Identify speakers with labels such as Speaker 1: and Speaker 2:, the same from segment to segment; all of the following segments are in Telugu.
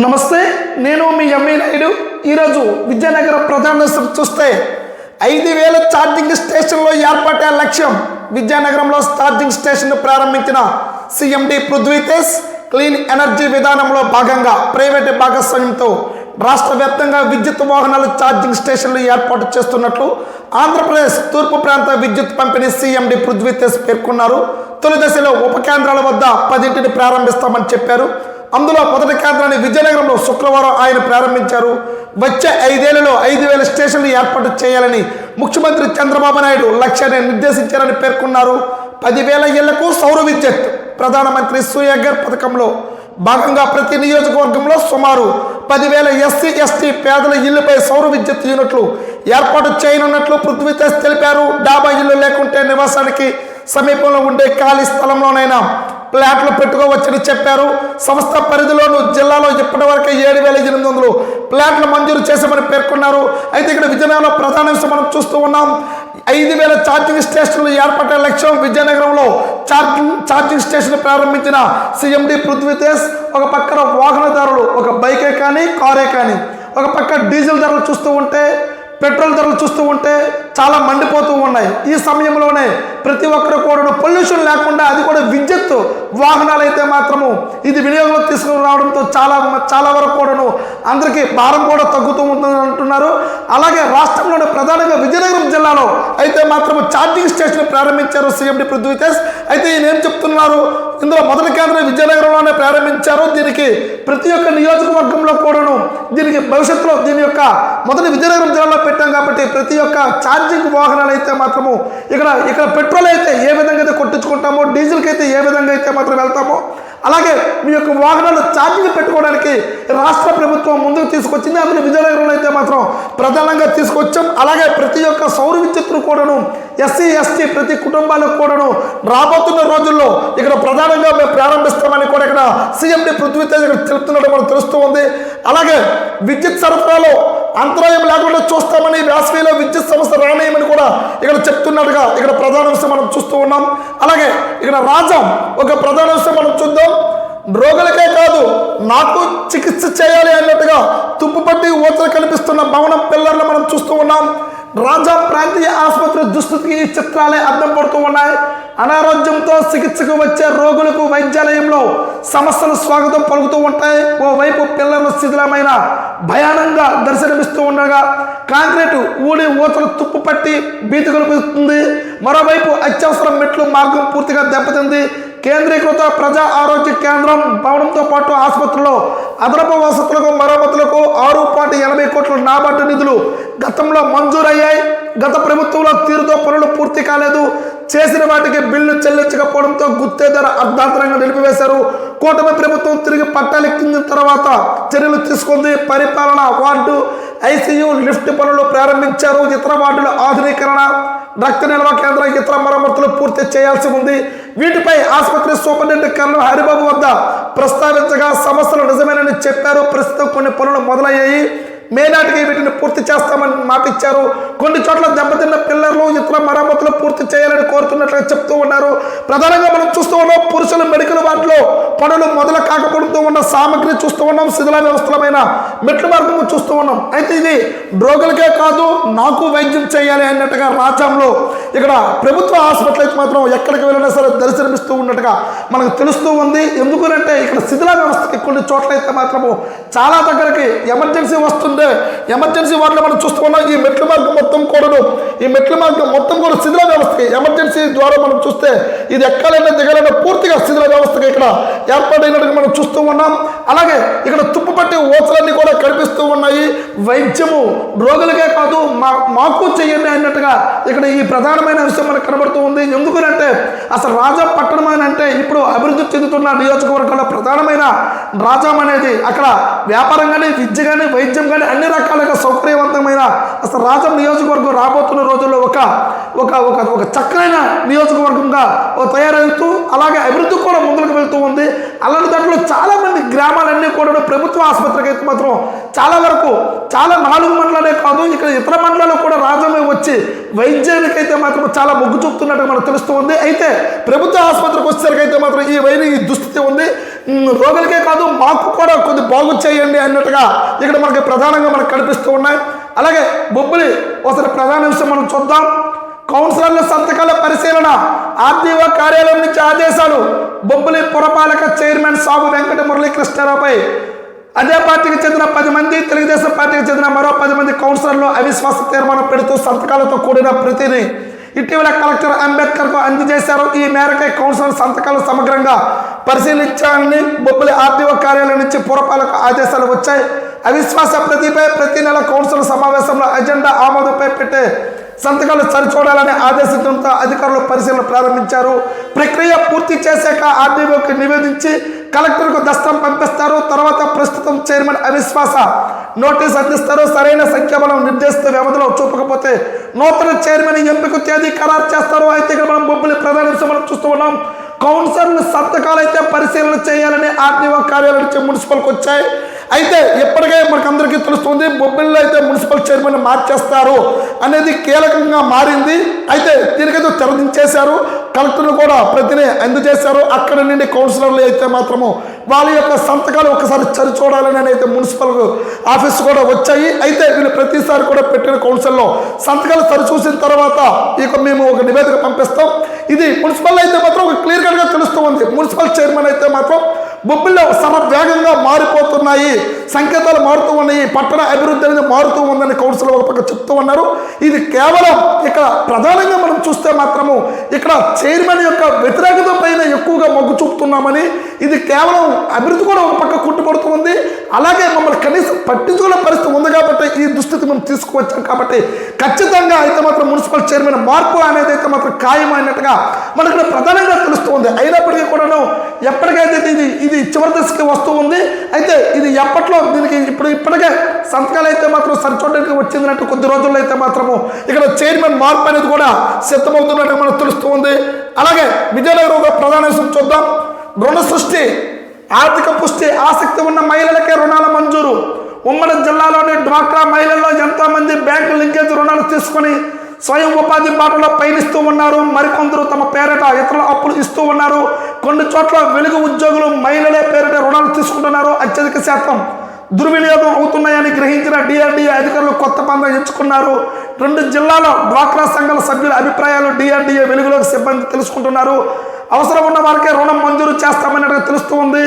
Speaker 1: నమస్తే నేను మీ ఎంఏ నాయుడు. ఈరోజు విజయనగర ప్రధాన చూస్తే ఐదు వేల ఛార్జింగ్ స్టేషన్లో ఏర్పాటే లక్ష్యం. విద్యానగరంలో ఛార్జింగ్ స్టేషన్ను ప్రారంభించిన సిఎండి పృథ్వీతేజ్ క్లీన్ ఎనర్జీ విధానంలో భాగంగా ప్రైవేటు భాగస్వామ్యంతో రాష్ట్ర వ్యాప్తంగా విద్యుత్ వాహనాలు ఛార్జింగ్ స్టేషన్లు ఏర్పాటు చేస్తున్నట్లు ఆంధ్రప్రదేశ్ తూర్పు ప్రాంత విద్యుత్ పంపిణీ సీఎండి పృథ్వీతేజ్ పేర్కొన్నారు. తొలి దశలో ఉప కేంద్రాల వద్ద పదింటిని ప్రారంభిస్తామని చెప్పారు. అందులో మొదటి కేంద్రాన్ని విజయనగరంలో శుక్రవారం ఆయన ప్రారంభించారు. వచ్చే ఐదేళ్ళలో ఐదు వేల స్టేషన్లు ఏర్పాటు చేయాలని ముఖ్యమంత్రి చంద్రబాబు నాయుడు లక్ష్యాన్ని నిర్దేశించారని పేర్కొన్నారు. పదివేల ఇళ్ళకు సౌర విద్యుత్ ప్రధానమంత్రి సూర్యగర్ పథకంలో భాగంగా ప్రతి నియోజకవర్గంలో సుమారు పదివేల ఎస్సీ ఎస్టీ పేదల ఇళ్ళపై సౌర విద్యుత్ యూనిట్లు ఏర్పాటు చేయనున్నట్లు పృథ్వీతేజ్ తెలిపారు. డాబా ఇల్లు లేకుంటే నివాసానికి సమీపంలో ఉండే ఖాళీ స్థలంలోనైనా ప్లాట్లు పెట్టుకోవచ్చని చెప్పారు. సంస్థ పరిధిలోను జిల్లాలో ఇప్పటి వరకు ఏడు వేల ఎనిమిది వందలు ప్లాట్లు మంజూరు చేశామని పేర్కొన్నారు. అయితే ఇక్కడ విజయనగరంలో ప్రధాన విషయం మనం చూస్తూ ఉన్నాం. ఐదు వేల ఛార్జింగ్ స్టేషన్లు ఏర్పడే లక్ష్యం విజయనగరంలో ఛార్జింగ్ ఛార్జింగ్ స్టేషన్ ప్రారంభించిన సీఎండి పృథ్వీతేజ్ ఒక పక్కన వాహనదారులు ఒక బైకే కానీ కారే కానీ ఒక పక్క డీజిల్ ధరలు చూస్తూ ఉంటే పెట్రోల్ ధరలు చూస్తూ ఉంటే చాలా మండిపోతూ ఉన్నాయి. ఈ సమయంలోనే ప్రతి ఒక్కరు కూడా పొల్యూషన్ లేకుండా అది వాహనాలు అయితే మాత్రము ఇది వినియోగంలో తీసుకుని రావడంతో చాలా చాలా వరకు కూడాను అందరికీ భారం కూడా తగ్గుతూ ఉంటుందని అంటున్నారు. అలాగే రాష్ట్రంలోని ప్రధానంగా విజయనగరం జిల్లాలో అయితే మాత్రం ఛార్జింగ్ స్టేషన్ ప్రారంభించారు సీఎండి పృథ్వీతేజ్ అయితే ఈయన ఏం చెప్తున్నారు? ఇందులో మొదటి కేంద్రం విజయనగరంలోనే ప్రారంభించారు. దీనికి ప్రతి ఒక్క నియోజకవర్గంలో కూడాను దీనికి భవిష్యత్తులో దీని యొక్క మొదటి విజయనగరం జిల్లాలో పెట్టాం కాబట్టి ప్రతి ఒక్క ఛార్జింగ్ వాహనాలు అయితే మాత్రము ఇక్కడ ఇక్కడ పెట్రోల్ అయితే ఏ విధంగా అయితే కొట్టించుకుంటామో డీజిల్కి అయితే ఏ విధంగా అయితే మాత్రం వెళ్తామో అలాగే మీ యొక్క వాహనాలు ఛార్జింగ్ పెట్టుకోవడానికి రాష్ట్ర ప్రభుత్వం ముందుకు తీసుకొచ్చింది. అందులో విజయనగరంలో అయితే మాత్రం ప్రధానంగా తీసుకొచ్చాం. అలాగే ప్రతి ఒక్క సౌర విద్యుత్తును కూడాను ఎస్సీ ఎస్టీ ప్రతి కుటుంబాలకు కూడాను రాబోతున్న రోజుల్లో ఇక్కడ ప్రధానంగా మేము ప్రారంభిస్తామని కూడా ఇక్కడ సీఎండి పృథ్వీతేజ్ ఇక్కడ తెలుపుతున్నట్టు మనకు తెలుస్తూ ఉంది. అలాగే విద్యుత్ సరఫరాలో అంతరాయం లేకుండా చూస్తామని వేసవిలో విద్యుత్ సంస్థ రానేయమని కూడా ఇక్కడ చెప్తున్నట్టుగా ఇక్కడ ప్రధాన అంశం మనం చూస్తూ ఉన్నాం. అలాగే ఇక్కడ రాజం ఒక ప్రధాన అంశం మనం చూద్దాం. రోగులకే కాదు నాకు చికిత్స చేయాలి అన్నట్టుగా తుప్పుపట్టి ఊచలు కనిపిస్తున్న భవనం పిల్లర్లు మనం చూస్తూ ఉన్నాం. రాజా ప్రాంతీయ ఆసుపత్రి దుస్థితికి ఈ చిత్రాలే అర్థం పడుతూ ఉన్నాయి. అనారోగ్యంతో చికిత్సకు వచ్చే రోగులకు వైద్యాలయంలో సమస్యలు స్వాగతం పలుకుతూ ఉంటాయి. ఓవైపు పిల్లల శిథిలమైన భయానంగా దర్శనమిస్తూ ఉండగా కాంక్రీటు ఊడి ఊతలు తుప్పు పట్టి భీతి కల్పిస్తుంది మరోవైపు అత్యవసర మెట్లు మార్గం పూర్తిగా దెబ్బతింది. కేంద్రీకృత ప్రజా ఆరోగ్య కేంద్రం భవనంతో పాటు ఆసుపత్రిలో అదనపు వసతులకు మరమ్మతులకు ఆరు పాయింట్ ఎనభై కోట్ల నాబార్డు నిధులు గతంలో మంజూరయ్యాయి. గత ప్రభుత్వంలో తీరుతో పనులు పూర్తి కాలేదు. చేసిన వాటికి బిల్లు చెల్లించకపోవడంతో గుత్తేదారు అర్ధాంతరంగా నిలిపివేశారు. కూటమి ప్రభుత్వం తిరిగి పట్టాలెక్కిన తర్వాత చర్యలు తీసుకుంది పరిపాలన వార్డు. ఐసీయూ లిఫ్ట్ పనులు ప్రారంభించారు. ఇతర వార్డుల ఆధునీకరణ రక్త నిల్వ కేంద్రం ఇతర మరమ్మతులు పూర్తి చేయాల్సి ఉంది. వీటిపై ఆసుపత్రి సూపరింటెండెంట్ కర్నల్ హరిబాబు వద్ద ప్రస్తావించగా సమస్యలు నిజమేనని చెప్పారు. ప్రస్తుతం కొన్ని పనులు మొదలయ్యాయి. మే నాటికి వీటిని పూర్తి చేస్తామని మాట ఇచ్చారు. కొన్ని చోట్ల దెబ్బతిన్న పిల్లర్లు ఇతర మరమ్మతులు పూర్తి చేయాలని కోరుతున్నట్లుగా చెప్తూ ఉన్నారు. ప్రధానంగా మనం చూస్తూ ఉన్నాం పురుషుల మెడికల్ వాటిలో పనులు మొదలు కాకపోవడంతో ఉన్న సామగ్రి చూస్తూ ఉన్నాం శిథిల వ్యవస్థలమైన మెట్ల మార్గము చూస్తూ ఉన్నాం. అయితే ఇది రోగులకే కాదు నాకు వైద్యం చేయాలి అన్నట్టుగా రాజ్యంలో ఇక్కడ ప్రభుత్వ హాస్పిటల్ అయితే మాత్రం ఎక్కడికి వెళ్ళినా సరే దర్శనమిస్తూ ఉన్నట్టుగా మనకు తెలుస్తూ ఉంది. ఎందుకంటే ఇక్కడ శిథిల వ్యవస్థకి కొన్ని చోట్ల అయితే మాత్రము చాలా దగ్గరికి ఎమర్జెన్సీ వస్తుంది ఎమర్జెన్సీ వార్డులో మనం చూస్తున్నాం ఈ మెట్ల మార్గం మొత్తం కూడాను ఈ మెట్ల మార్గం మొత్తం కూడా శిథిల వ్యవస్థకి. ఎమర్జెన్సీ ద్వారా మనం చూస్తే ఇది ఎక్కాలైనా దిగాలైనా పూర్తిగా శిథిల వ్యవస్థకి ఇక్కడ. ఏర్పాటైనట్టుగా మనం చూస్తూ ఉన్నాం. అలాగే ఇక్కడ తుప్పుపట్టి ఓచలన్నీ కూడా కనిపిస్తూ ఉన్నాయి. వైద్యము రోగులకే కాదు మా మాకు చేయండి అన్నట్టుగా ఇక్కడ ఈ ప్రధానమైన విషయం మనకు కనబడుతూ ఉంది. ఎందుకంటే అసలు రాజా పట్టణం అని అంటే ఇప్పుడు అభివృద్ధి చెందుతున్న నియోజకవర్గంలో ప్రధానమైన రాజాం అనేది అక్కడ వ్యాపారం కానీ విద్య కానీ వైద్యం కానీ అన్ని రకాలుగా సౌకర్యవంతమైన అసలు రాజం నియోజకవర్గం రాబోతున్న రోజుల్లో ఒక ఒక ఒక ఒక చక్కనైన నియోజకవర్గంగా తయారవుతూ అలాగే అభివృద్ధి కూడా ముందుకు వెళ్తూ ఉంది. అలాంటి దాంట్లో చాలా మంది గ్రామాలన్నీ కూడా ప్రభుత్వ ఆసుపత్రికి అయితే మాత్రం చాలా వరకు చాలా నాలుగు మండలాలే కాదు ఇక్కడ ఇతర మండలాలు కూడా రాజమే వచ్చి వైద్యానికైతే మాత్రం చాలా మొగ్గు చూపుతున్నట్టు మనకు తెలుస్తూ ఉంది. అయితే ప్రభుత్వ ఆసుపత్రికి వచ్చేసరికైతే మాత్రం ఈ వైద్య ఈ దుస్థితి ఉంది. రోగులకే కాదు మాకు కూడా కొద్ది బాగు చేయండి అన్నట్టుగా ఇక్కడ మనకి ప్రధానంగా మనకు కనిపిస్తూ ఉన్నాయి. అలాగే బొబ్బులి ఒకసారి ప్రధాన విషయం మనం చూద్దాం. కౌన్సిలర్ల సంతకాల పరిశీలన ఆర్టీఓ కార్యాలయం నుంచి ఆదేశాలు బొబ్బులి పురపాలక చైర్మన్ సాగు వెంకట మురళీకృష్ణారావుపై. అదే పార్టీకి చెందిన పది మంది తెలుగుదేశం పార్టీకి చెందిన మరో పది మంది కౌన్సిలర్లు అవిశ్వాస తీర్మానం పెడుతూ సంతకాలతో కూడిన ప్రతిని. ఇటీవల కలెక్టర్ అంబేద్కర్కు అందజేశారు ఈ మేరకై కౌన్సిలర్ సంతకాలు సమగ్రంగా పరిశీలించాలని బొబ్బులి ఆర్డీఓ కార్యాలయం నుంచి పురపాలక ఆదేశాలు వచ్చాయి. అవిశ్వాస ప్రతిపై ప్రతి నెల కౌన్సిల్ సమావేశంలో అజెండా ఆమోదంపై పెట్టే సంతకాలు సరిచూడాలనే ఆదేశంతో అధికారులు పరిశీలన ప్రారంభించారు. ప్రక్రియ పూర్తి చేశాక ఆర్డీఓకి నివేదించి కలెక్టర్కు దస్తం పంపిస్తారు. తర్వాత ప్రస్తుతం చైర్మన్ అవిశ్వాస నోటీస్ అందిస్తారు. సరైన సంఖ్యాబలం నిర్దేశిత వ్యవధిలో చూపకపోతే నూతన చైర్మన్ ఎంపిక తేదీ ఖరారు చేస్తారు. అయితే ఇక్కడ మనం బొబ్బులి ప్రధాన మనం చూస్తూ ఉన్నాం. కౌన్సిలర్లు సంతకాలు అయితే పరిశీలన చేయాలని ఆర్డీఓ కార్యాలయం నుంచి మున్సిపల్కి వచ్చాయి. అయితే ఇప్పటికే మనకు అందరికీ తెలుస్తుంది బొబ్బిల్లో అయితే మున్సిపల్ చైర్మన్ మార్చేస్తారు అనేది కీలకంగా మారింది. అయితే దీనికైతే తెరదించేశారు కలెక్టర్లు కూడా ప్రతిని అందజేశారు. అక్కడ నుండి కౌన్సిలర్లు అయితే మాత్రము వాళ్ళ యొక్క సంతకాలు ఒకసారి చరిచూడాలని అయితే మున్సిపల్ ఆఫీస్ కూడా వచ్చాయి. అయితే వీళ్ళు ప్రతిసారి కూడా పెట్టిన కౌన్సిల్లో సంతకాలు సరిచూసిన తర్వాత ఇక మేము ఒక నివేదిక పంపిస్తాం. ఇది మున్సిపల్ అయితే మాత్రం ఒక క్లియర్ కట్గా తెలుస్తూ ఉంది. మున్సిపల్ చైర్మన్ అయితే మాత్రం బొబ్బిల్లో సమ వేగంగా మారిపోతున్నాయి. సంకేతాలు మారుతూ ఉన్నాయి. పట్టణ అభివృద్ధి అనేది మారుతూ ఉందని కౌన్సిల్ ఒక పక్క చెప్తూ ఉన్నారు. ఇది కేవలం ఇక్కడ ప్రధానంగా మనం చూస్తే మాత్రము ఇక్కడ చైర్మన్ యొక్క వ్యతిరేకత పైన ఎక్కువగా మొగ్గు చూపుతున్నామని ఇది కేవలం అభివృద్ధి కూడా ఒక పక్క కుట్టుపడుతుంది అలాగే మమ్మల్ని కనీసం పట్టించుకునే పరిస్థితి ఉంది కాబట్టి ఈ దుస్థితి మనం తీసుకువచ్చాం కాబట్టి ఖచ్చితంగా అయితే మాత్రం మున్సిపల్ చైర్మన్ మార్పు అనేది అయితే మాత్రం ఖాయం అయినట్టుగా మనకు ఇక్కడ ప్రధానంగా తెలుస్తుంది అయినప్పటికీ కూడాను ఎప్పటికైతే ఇది ఇది చివరి దశకి వస్తూ ఉంది. అయితే ఇది ఎప్పట్లో దీనికి ఇప్పుడు ఇప్పటికే సంతకాలు అయితే మాత్రం సరిచూడడానికి వచ్చిందంటే కొద్ది రోజుల్లో అయితే మాత్రము ఇక్కడ చైర్మన్ మార్పు అనేది కూడా సిద్ధమవుతున్నట్టు మనకు తెలుస్తూ ఉంది. అలాగే విజయనగరం ఒక ప్రధాన చూద్దాం. రుణ సృష్టి ఆర్థిక పుష్టి ఆసక్తి ఉన్న మహిళలకే రుణాల మంజూరు. ఉమ్మడి జిల్లాలోని డ్వాక్రా మహిళల్లో ఎంతోమంది బ్యాంకు లింకేజ్ రుణాలు తీసుకొని స్వయం ఉపాధి బాటలో పయనిస్తూ ఉన్నారు. మరికొందరు తమ పేరిట ఇతరుల అప్పులు ఇస్తూ ఉన్నారు. కొన్ని చోట్ల వెలుగు ఉద్యోగులు మహిళలే పేరిట రుణాలు తీసుకుంటున్నారు. అత్యధిక శాతం దుర్వినియోగం అవుతున్నాయని గ్రహించిన డిఆర్డీఏ అధికారులు కొత్త పంద ఎంచుకున్నారు. రెండు జిల్లాలో డ్వాక్రా సంఘాల సభ్యుల అభిప్రాయాలు డిఆర్డీఏ వెలుగులోకి సిబ్బంది తెలుసుకుంటున్నారు. అవసరం ఉన్న వారికే రుణం మంజూరు చేస్తామన్నట్టుగా తెలుస్తూ ఉంది.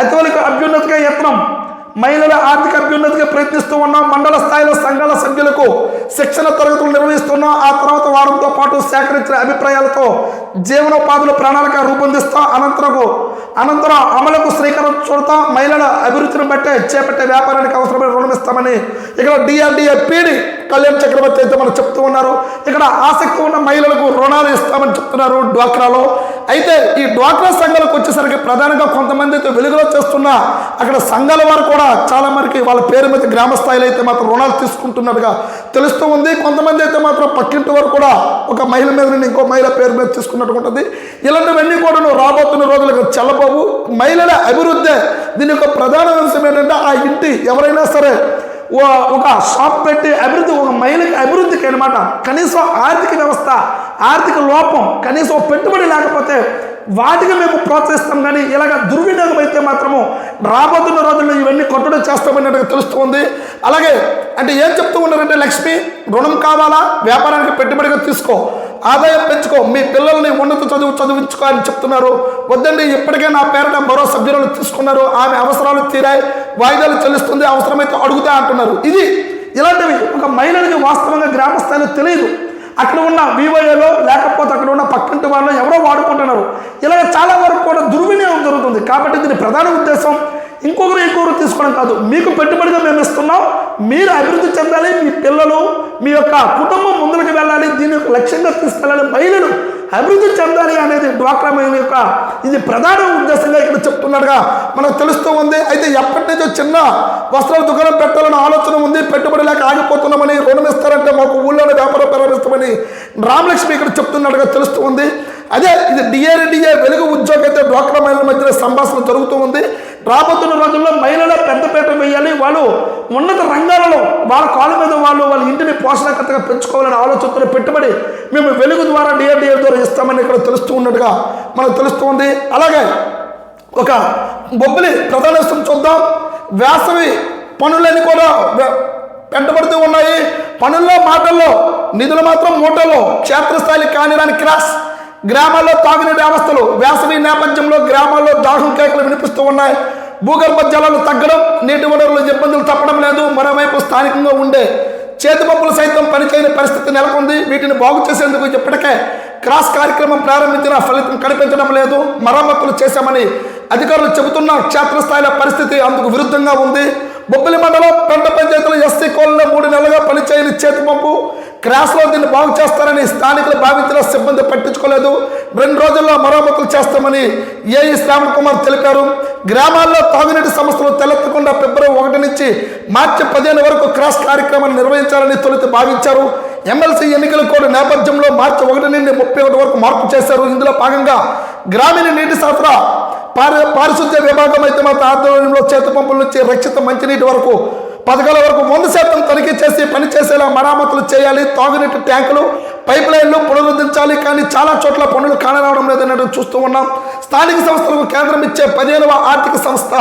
Speaker 1: అతివలకు అభ్యున్నతిగా యత్నం మహిళల ఆర్థిక అభ్యున్నతికి ప్రయత్నిస్తూ ఉన్నాం మండల స్థాయిలో సంఘాల సభ్యులకు శిక్షణ తరగతులు నిర్వహిస్తున్నాం ఆ తర్వాత వారంతో పాటు సేకరించిన అభిప్రాయాలతో జీవనోపాధుల ప్రణాళిక రూపొందిస్తాం అనంతరం అనంతరం అమలుకు శ్రీకారం చూడతా మహిళల అభివృద్ధిని బట్టే చేపట్టే వ్యాపారానికి అవసరమైన రుణం ఇస్తామని ఇక్కడ డిఆర్డిఏ పీడి కళ్యాణ్ చక్రవర్తి అయితే మనం చెప్తూ ఉన్నారు ఇక్కడ ఆసక్తి ఉన్న మహిళలకు రుణాలు ఇస్తామని చెప్తున్నారు డ్వాక్రాలో. అయితే ఈ డ్వాక్రా సంఘాలకు వచ్చేసరికి ప్రధానంగా కొంతమంది అయితే వెలుగులో చేస్తున్న అక్కడ సంఘాల వారు కూడా చాలా మందికి వాళ్ళ పేరు మీద గ్రామ స్థాయిలో అయితే మాత్రం రుణాలు తీసుకుంటున్నట్టుగా తెలుస్తూ ఉంది. కొంతమంది అయితే మాత్రం పక్కింటి వారు కూడా ఒక మహిళ మీద నుండి ఇంకో మహిళ పేరు మీద తీసుకున్నట్టు ఉంటుంది. ఇలాంటివన్నీ కూడా రాబోతున్న రోజులకు చల్లబోవు మహిళల అభివృద్ధి దీని యొక్క ప్రధాన అంశం ఏంటంటే ఆ ఇంటి ఎవరైనా సరే ఒక షాప్ పెట్టి అభివృద్ధి ఒక మహిళకి అభివృద్ధికి అనమాట కనీసం ఆర్థిక వ్యవస్థ ఆర్థిక లోపం కనీసం పెట్టుబడి లేకపోతే వాటికి మేము ప్రోత్సహిస్తాం కానీ ఇలాగ దుర్వినియోగం అయితే మాత్రము రాబోతున్న రోజుల్లో ఇవన్నీ కొట్టడం చేస్తామన్నట్టుగా తెలుస్తుంది. అలాగే అంటే ఏం చెప్తూ ఉన్నారంటే లక్ష్మి రుణం కావాలా? వ్యాపారానికి పెట్టుబడిగా తీసుకో. ఆదాయం పెంచుకో మీ పిల్లల్ని ఉన్నత చదువు చదివించుకో అని చెప్తున్నారు. వద్దండి ఇప్పటికే నా పేరిట మరో సభ్యులను తీసుకున్నారు. ఆమె అవసరాలు తీరాయి వాయిదాలు చెల్లిస్తుంది అవసరమైతే అడుగుతా అంటున్నారు. ఇది ఇలాంటివి ఒక మహిళలకి వాస్తవంగా గ్రామ స్థాయిలో తెలియదు. అక్కడ ఉన్న వివోఏలో లేకపోతే అక్కడ ఉన్న పక్కింటి వాళ్ళు ఎవరో వాడుకుంటున్నారు. ఇలాగ చాలా వరకు కూడా దుర్వినియోగం జరుగుతుంది. కాబట్టి దీని ప్రధాన ఉద్దేశం ఇంకొకరు ఇంకొకరు తీసుకోవడం కాదు. మీకు పెట్టుబడిగా మేము ఇస్తున్నాం. మీరు అభివృద్ధి చెందాలి. మీ పిల్లలు మీ యొక్క కుటుంబం ముందుకు వెళ్ళాలి. దీని యొక్క లక్ష్యంగా తీసుకెళ్ళాలి. మహిళలు అభివృద్ధి చెందాలి అనేది డ్వాక్రా మహిళ యొక్క ఇది ప్రధాన ఉద్దేశంగా ఇక్కడ చెప్తున్నట్టుగా మనకు తెలుస్తూ ఉంది. అయితే ఎప్పటి నుంచో చిన్న వస్త్రాల దుకాణం పెట్టాలని ఆలోచన ఉంది. పెట్టుబడి లేక ఆగిపోతున్నామని రుణం ఇస్తారంటే మాకు ఊళ్ళోనే వ్యాపారం ప్రారంభిస్తామని రామలక్ష్మి ఇక్కడ చెప్తున్నట్టుగా తెలుస్తూ ఉంది. అదే ఇది డిఆర్డిఏ డిఏ వెలుగు ఉద్యోగ అయితే డ్వాక్రా మహిళల మధ్య సంభాషణ జరుగుతూ ఉంది. రాబోతున్న రోజుల్లో మహిళల పెద్దపేట వేయాలి. వాళ్ళు ఉన్నత రంగాలలో వాళ్ళ కాళ్ళ మీద వాళ్ళు వాళ్ళ ఇంటిని పోషణకర్తగా పెంచుకోవాలని ఆలోచనతో పెట్టుబడి మేము వెలుగు ద్వారా డిఆర్డిఏ ద్వారా ఇస్తామని ఇక్కడ తెలుస్తూ ఉన్నట్టుగా మనకు తెలుస్తూ ఉంది. అలాగే ఒక బొబ్బిలి ప్రధాన చూద్దాం. వేసవి పనులని కూడా వెంటబడుతూ ఉన్నాయి. పనుల్లో మాటల్లో నిధులు మాత్రం మూటల్లో క్షేత్రస్థాయి కానిరాని క్రాస్ గ్రామాల్లో తాగునీటి అవస్థలు వేసవి నేపథ్యంలో గ్రామాల్లో దాహం కేకలు వినిపిస్తూ ఉన్నాయి. భూగర్భ జలాలు తగ్గడం నీటి వనరులు ఇబ్బందులు తప్పడం లేదు. మరోవైపు స్థానికంగా ఉండే చేతి పంపులు సైతం పనిచేయని పరిస్థితి నెలకొంది. వీటిని బాగు చేసేందుకు ఇప్పటికే క్రాస్ కార్యక్రమం ప్రారంభించిన ఫలితం కనిపించడం లేదు. మరమ్మతులు చేశామని అధికారులు చెబుతున్న క్షేత్రస్థాయిలో పరిస్థితి అందుకు విరుద్ధంగా ఉంది. బొబ్బిలి మండలం పంట పంచాయతీలో ఎస్సీ కోళ్ళలో మూడు నెలలుగా పనిచేయని చేతి పంపు క్రాస్లో దీన్ని బాగు చేస్తారని స్థానికులు భావించిన సిబ్బంది పట్టించుకోలేదు. రెండు రోజుల్లో మరమ్మతులు చేస్తామని ఏఈ శ్రావణ్ కుమార్ తెలిపారు. గ్రామాల్లో తాగునీటి సమస్యలు తలెత్తకుండా ఫిబ్రవరి ఒకటి నుంచి మార్చి పదిహేను వరకు క్రాస్ కార్యక్రమాన్ని నిర్వహించాలని తొలుత భావించారు. ఎమ్మెల్సీ ఎన్నికల కోడ్ నేపథ్యంలో మార్చి ఒకటి నుండి ముప్పై ఒకటి వరకు మార్పు చేశారు. ఇందులో భాగంగా గ్రామీణ నీటి సరఫరా పారి పారిశుద్ధ్య విభాగం అయితే మాత్రం ఆధ్వర్యంలో చేత పంపుల నుంచి రక్షిత మంచినీటి వరకు పథకాల వరకు వంద శాతం తనిఖీ చేసి పనిచేసేలా మరామతులు చేయాలి. తాగునీటి ట్యాంకులు పైప్ లైన్లు పునరుద్ధరించాలి. కానీ చాలా చోట్ల పనులు కానరావడం లేదన్నట్టు చూస్తూ ఉన్నాం. స్థానిక సంస్థలకు కేంద్రం ఇచ్చే పదిహేనవ ఆర్థిక సంస్థ.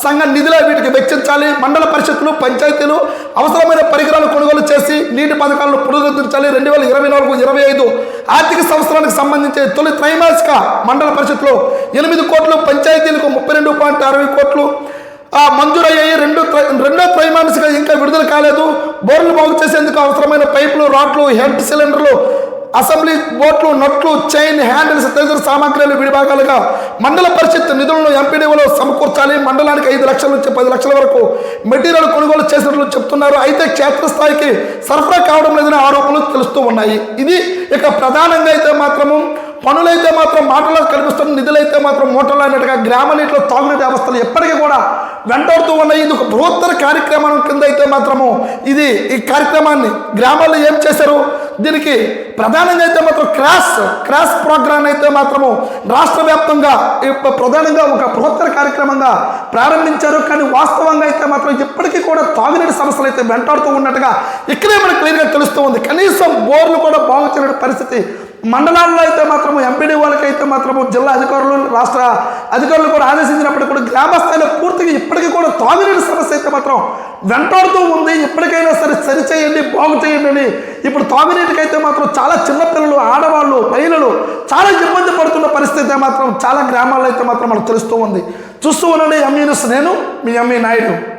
Speaker 1: సంఘ నిధుల వీటికి వెచ్చించాలి. మండల పరిషత్తులు పంచాయతీలు అవసరమైన పరికరాలు కొనుగోలు చేసి నీటి పథకాలను పునరుద్ధరించాలి. రెండు వేల ఇరవై నాలుగు ఇరవై ఐదు ఆర్థిక సంవత్సరానికి సంబంధించి తొలి త్రైమాసిక మండల పరిషత్లో ఎనిమిది కోట్లు పంచాయతీలకు ముప్పై రెండు పాయింట్ అరవై కోట్లు. మంజూరయ్యాయి. రెండు రెండో త్రైమాసిక ఇంకా విడుదల కాలేదు. బోర్లు బాగు చేసేందుకు అవసరమైన పైపులు రాడ్లు హెడ్ సిలిండర్లు అసెంబ్లీ బోట్లు నట్లు చైన్ హ్యాండిల్స్ తదితర సామాగ్రిలు విడిభాగాలుగా మండల పరిషత్ నిధులను ఎంపీడీఓలో సమకూర్చాలి. మండలానికి ఐదు లక్షల నుంచి పది లక్షల వరకు మెటీరియల్ కొనుగోలు చేసినట్లు చెప్తున్నారు. అయితే క్షేత్రస్థాయికి సరఫరా కావడం లేదని ఆరోపణలు తెలుస్తూ ఉన్నాయి. ఇది ఇక ప్రధానంగా అయితే మాత్రము పనులైతే మాత్రం మాటలో కనిపిస్తున్న నిధులైతే మాత్రం మోటార్లు అయినట్టుగా గ్రామ నీటిలో తాగునీటి వ్యవస్థలు ఎప్పటికీ కూడా వెంటాడుతూ ఉన్నాయి. ఇది ఒక బృహత్తర కార్యక్రమం కింద అయితే మాత్రము ఇది ఈ కార్యక్రమాన్ని గ్రామాల్లో ఏం చేశారు? దీనికి ప్రధానంగా అయితే మాత్రం క్రాస్ క్రాస్ ప్రోగ్రామ్ అయితే మాత్రము రాష్ట్ర వ్యాప్తంగా ప్రధానంగా ఒక బృహత్తర కార్యక్రమంగా ప్రారంభించారు. కానీ వాస్తవంగా అయితే మాత్రం ఇప్పటికీ కూడా తాగునీటి సమస్యలు అయితే వెంటాడుతూ ఉన్నట్టుగా ఇక్కడే మనకు క్లియర్గా తెలుస్తూ ఉంది. కనీసం బోర్లు కూడా బాగు పరిస్థితి మండలాల్లో అయితే మాత్రము ఎంపీడీ వాళ్ళకైతే మాత్రము జిల్లా అధికారులు రాష్ట్ర అధికారులు కూడా ఆదేశించినప్పుడు కూడా గ్రామ స్థాయిలో పూర్తిగా ఇప్పటికీ కూడా తాగునీటి సమస్య అయితే మాత్రం వెంటాడుతూ ఉంది. ఇప్పటికైనా సరే సరి చేయండి బాగు చేయండి అని ఇప్పుడు తాగునీటికి అయితే మాత్రం చాలా చిన్నపిల్లలు ఆడవాళ్ళు మహిళలు చాలా ఇబ్బంది పడుతున్న పరిస్థితి మాత్రం చాలా గ్రామాల్లో అయితే మాత్రం మనకు తెలుస్తూ ఉంది. చూస్తూ ఉండండి ఎంఈ నేను మీ ఎంఈ నాయుడు.